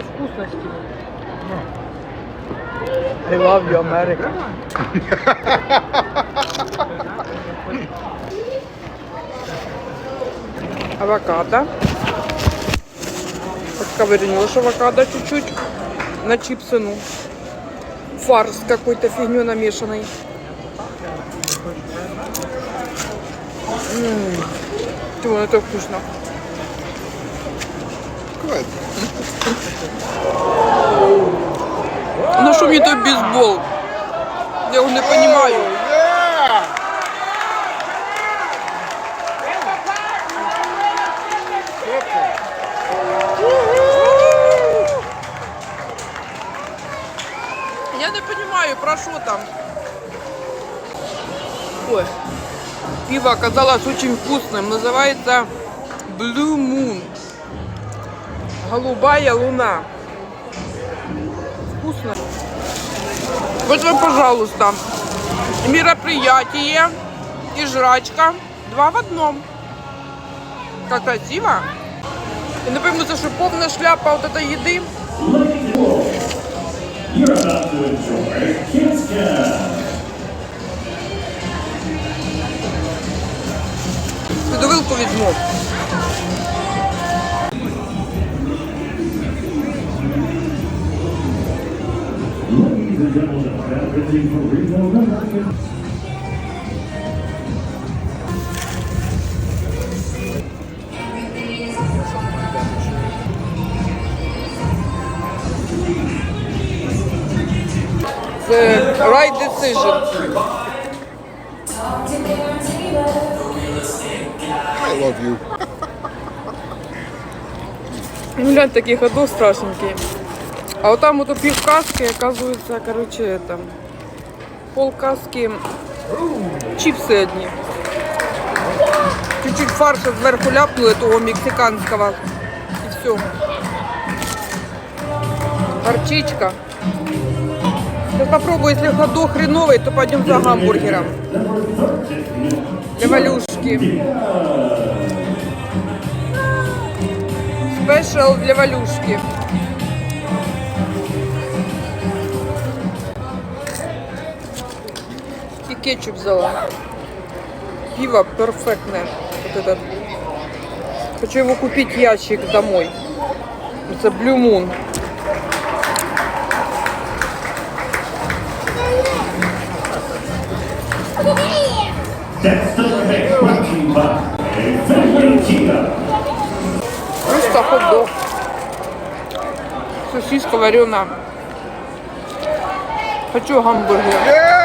вкусности. I love you, America. Авокадо. Подковырнешь авокадо чуть-чуть на чипсы, ну. Фарс какой-то фигню намешанный. М, Чего, это вкусно Good. Ну що мені той бейсбол? Я його не розумію. Yeah! Я не розумію, про що там. Ой. Пиво оказалось очень вкусным. Называется Blue Moon. Голубая луна. Вкусно. Вот вам, пожалуйста, мероприятие и жрачка. Два в одном. Как красиво. И напевно, це що повна шляпа от этой їди. You're about to enjoy Kids Cast. Піду вилку візьму. Це right decision. I love you. Глянь, такий ходок страшненький. А вот там вот пів каски, оказывается, короче, это, пол каски чипсы одни. Чуть-чуть фарша сверху ляпнули того мексиканского. И все. Горчичка. Сейчас попробую, если ходок хреновый, то пойдем за гамбургером. Для Валюшки. Спешл для Валюшки. И кетчуп взяла. Пиво перфектное. Вот этот. Хочу его купить ящик домой. Это Blue Moon. Просто хот-дог. Сосиска вареная. Хочу гамбургер.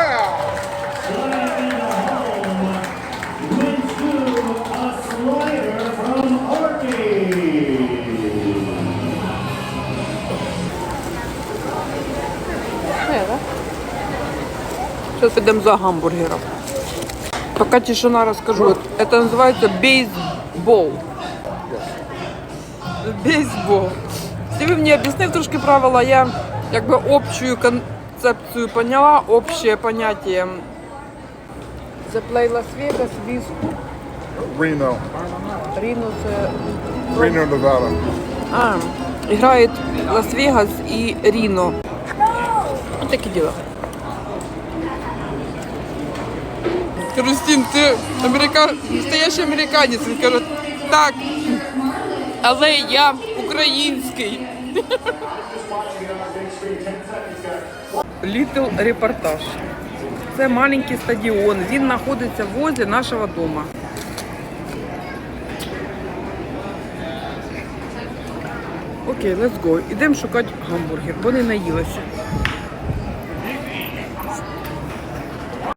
Сейчас идем за гамбургером. Пока тишина расскажу. Это называется бейсбол. Бейсбол. Ви мені об'яснив трошки правила, я якби общую концепцію поняла, общее поняття. The play Las Vegas with Reno. Reno це Reno, Nevada. А, играет Лас-Вегас и Рино. Вот такие дела. Рустин, ты америка... настоящий американец. Він каже, так, але я український. Літл репортаж. Це маленький стадіон. Він знаходиться возле нашого дому. Окей, let's go. Ідемо шукати гамбургер, бо не наїлася.